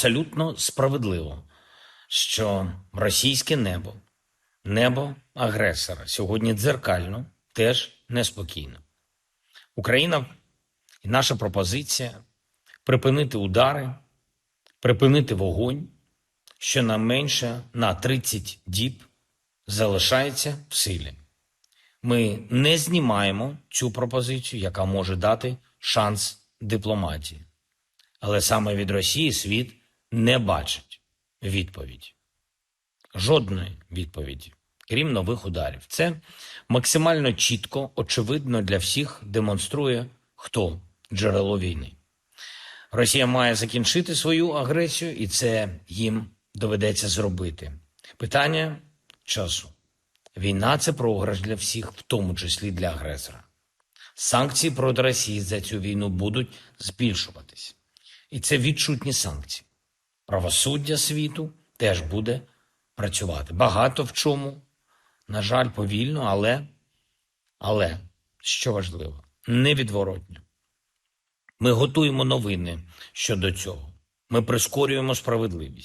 абсолютно справедливо, що російське небо, небо агресора сьогодні дзеркально теж неспокійно. Україна і наша пропозиція припинити удари, припинити вогонь, щонайменше на 30 діб залишається в силі. Ми не знімаємо цю пропозицію, яка може дати шанс дипломатії. Але саме від Росії світ не бачить відповіді. Жодної відповіді, крім нових ударів. Це максимально чітко, очевидно для всіх демонструє, хто джерело війни. Росія має закінчити свою агресію, і це їм доведеться зробити. Питання часу. Війна це програш для всіх, в тому числі для агресора. Санкції проти Росії за цю війну будуть збільшуватись. І це відчутні санкції. Правосуддя світу теж буде працювати. Багато в чому, на жаль, повільно, але, але що важливо, невідворотньо. Ми готуємо новини щодо цього. Ми прискорюємо справедливість.